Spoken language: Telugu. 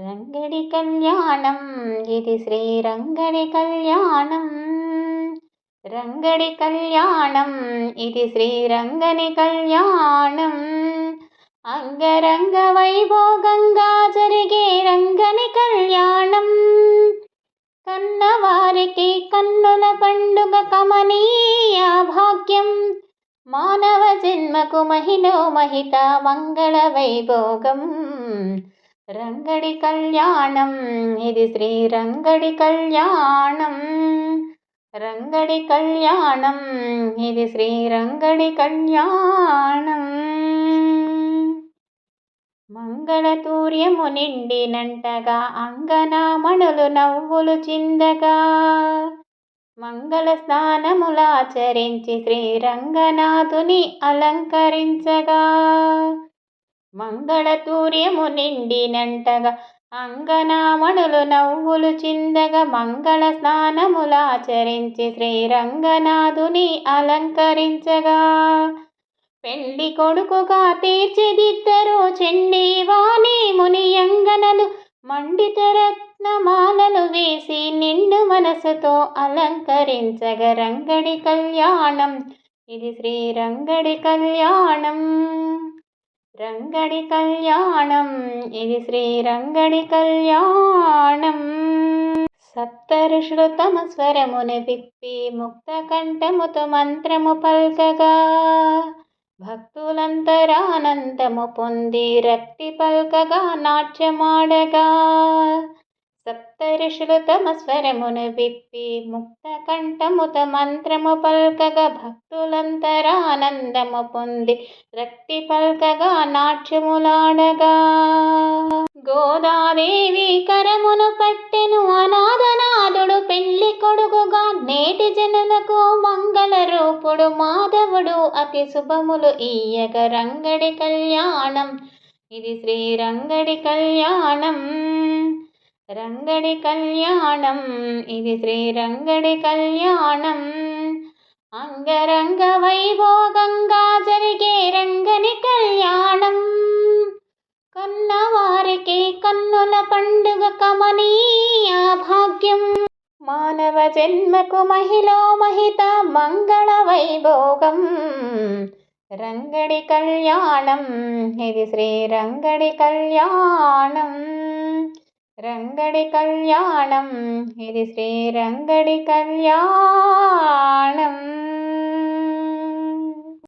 రంగడి కళ్యాణం ఇది శ్రీ రంగడి కళ్యాణం. రంగడి కళ్యాణం ఇది శ్రీ రంగని కళ్యాణం. అంగరంగ వైభోగంగా జరిగే రంగని కళ్యాణం. కన్నవారికి కన్నుల పండుగ కమనీయ భాగ్యం. మానవ జన్మకు మహిళ మహిత మంగళ వైభోగం. రంగడి కళ్యాణం. ఇది శ్రీ రంగడి కళ్యాణం. రంగడి కళ్యాణం. ఇది శ్రీ రంగడి కళ్యాణం. మంగళతూర్యము నిండినంటగా అంగనామణులు నవ్వులు చిందగా. మంగళ స్నానములాచరించి శ్రీరంగనాథుని అలంకరించగా. మంగళతూర్యము నిండినంటగా అంగనామణులు నవ్వులు చిందగా మంగళ స్నానములాచరించి శ్రీరంగనాథుని అలంకరించగా. పెళ్ళి కొడుకుగా తీర్చిదిద్దరు చెండి వాణి మునియంగనలు మండిత రత్నమాలలు వేసి నిండు మనసుతో అలంకరించగ. రంగడి కళ్యాణం ఇది శ్రీరంగడి కళ్యాణం. రంగడి కళ్యాణం. ఇది శ్రీరంగడి కళ్యాణం. సప్తఋషులు తమ స్వరమును విప్పి ముక్త కంఠముతో మంత్రము పల్కగా. భక్తులంతరానందము పొంది రక్తి పల్కగా నాట్యమాడగా. సప్తఋషులు విప్పి ముక్త కంఠముత మంత్రము పల్కగా భక్తులంతరానందము పొంది రక్తి పల్కగా నాట్యములాడగా గోదాదేవి కరమును పట్టెను అనాథనాథుడు పెళ్ళి కొడుకుగా నేటి జనులకు మంగళ రూపుడు మాధవుడు అతి శుభములు ఈయగ రంగడి కళ్యాణం. ఇది శ్రీరంగడి కళ్యాణం. రంగడి కళ్యాణం. ఇది శ్రీరంగడి కళ్యాణం. అంగరంగ వైభోగంగా జరిగే రంగని కళ్యాణం. కన్నవారికి కన్నుల పండుగ కమనీయ భాగ్యం. మానవ జన్మకు మహిళ మహిత మంగళ వైభోగం. రంగడి కళ్యాణం. ఇది శ్రీరంగడి కళ్యాణం. రంగడి కళ్యాణం ఇది శ్రీరంగడి కళ్యాణం